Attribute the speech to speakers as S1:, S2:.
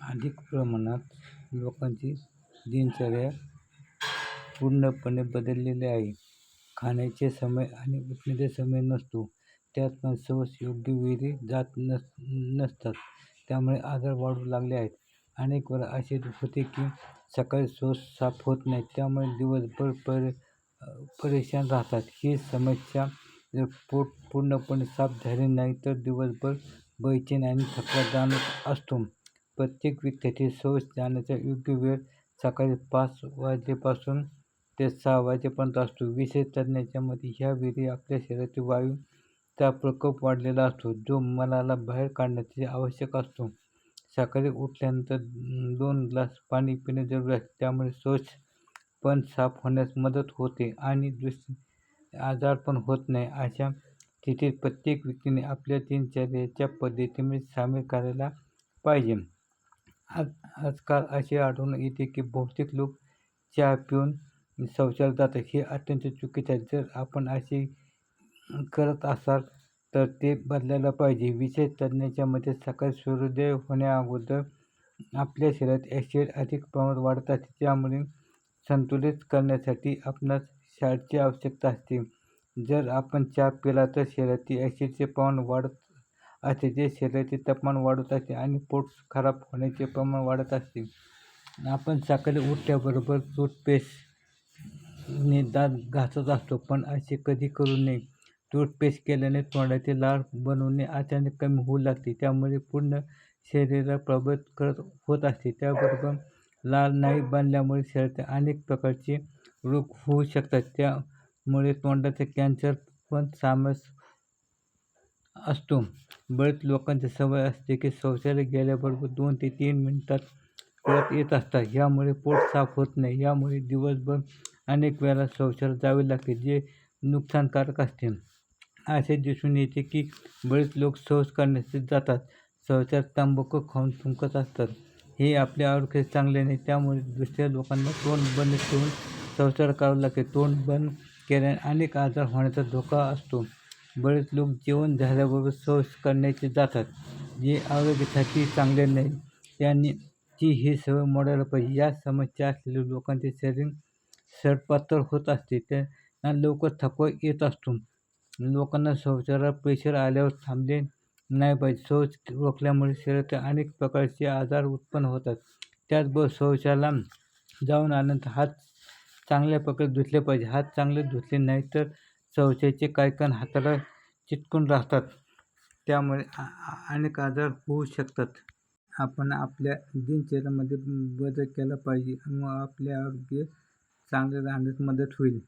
S1: अधिक प्रमाणात लोकांची दिनचर्या पूर्णपणे बदललेली आहे. खाण्याचे समय आणि उठण्याचे समय नसतो त्यात पण शौच योग्य वेळी जात नस नसतात त्यामुळे आजार वाढू लागले आहेत. अनेक वेळा असे होते की सकाळी शौच साफ होत नाही त्यामुळे दिवसभर पर परेशान राहतात. ही समस्या जर पोट पूर्णपणे साफ झाले नाही तर दिवसभर बेचैन आणि थकवा जाणवत असतो. प्रत्येक विद्यार्थी शौच जाण्याचा योग्य वेळ सकाळी पाच वाजेपासून ते सहा वाजेपर्यंत असतो. विशेष तज्ज्ञांच्या मते ह्या वेळी आपल्या शरीरातील वायूचा प्रकोप वाढलेला असतो जो मलाला बाहेर काढण्यासाठी आवश्यक असतो. सकाळी उठल्यानंतर दोन ग्लास पाणी पिणे जरूरी असते. त्यामुळे शौच पण साफ होण्यास मदत होते आणि दुस आजार पण होत नाही. अशा स्थितीत प्रत्येक व्यक्तीने आपल्या दिनचर्येच्या पद्धतीमध्ये सामील करायला पाहिजे. आज आजकाल असे आढळून येते की बहुतेक लोक चहा पिऊन शौचाल जातात. हे अत्यंत चुकीचे आहे. जर आपण असे करत असाल तर ते बदलायला पाहिजे. विशेष तज्ज्ञांच्या मते सकाळी सूर्योदय होण्याअगोदर आपल्या शरीरात ॲसिड अधिक प्रमाणात वाढत असते. त्यामुळे संतुलित करण्यासाठी आपणास शाळेची आवश्यकता असते. जर आपण चहा पिला तर शरीरातील ॲसिडचे प्रमाण वाढत असते. जे शरीराचे तापमान वाढवत असते आणि पोट खराब होण्याचे प्रमाण वाढत असते. आपण सकाळी उठल्याबरोबर टूथपेस्टने दात घासत असतो पण असे कधी करू नये. टूथपेस्ट केल्याने तोंडाचे लाळ बनवणे अचानक कमी होऊ लागते त्यामुळे पूर्ण शरीराला प्रभावित करत होत असते. त्याबरोबर लाळ नाही बनल्यामुळे शरीरात अनेक प्रकारचे रोग होऊ शकतात. त्यामुळे तोंडाचा कॅन्सर पण सामस असतो. बरेच लोकांची सवय असते की शौचालय गेल्याबरोबर दोन ते तीन मिनटात परत येत असतात. यामुळे पोट साफ होत नाही. यामुळे दिवसभर अनेक वेळा शौचाला जावे लागते जे नुकसानकारक असते. असे दिसून येते की बरेच लोक शौच करण्यासाठी जातात. शौचात तंबाखू खाऊन थुंकत असतात. हे आपल्या आरोग्य चांगले नाही त्यामुळे दुसऱ्या लोकांना तोंड बंद ठेवून शौचाला करावे लागते. तोंड बंद केल्याने अनेक आजार होण्याचा धोका असतो. बरेच लोक जेवण झाल्याबरोबर शौच करण्याचे जातात. जे आरोग्यासाठी चांगले नाही त्यांनी ती ही सवय मोडायला पाहिजे. या समस्या असलेल्या लोकांचे शरीर सडपातळ होत असते. त्यांना लवकर थकवा येत असतो. लोकांना शौचाला प्रेशर आल्यावर थांबले नाही पाहिजे. शौच रोखल्यामुळे शरीरात अनेक प्रकारचे आजार उत्पन्न होतात. त्याचबरोबर शौचाला जाऊन आल्यानंतर हात चांगल्या प्रकारे धुतले पाहिजे. हात चांगले धुतले नाही तर शौचाचे काही कण हाताला चिटकून राहतात. त्यामुळे अनेक आजार होऊ शकतात. आपण आपल्या दिनचर्येमध्ये बदल केला पाहिजे. मग आपले आरोग्य चांगले राहण्यास मदत होईल.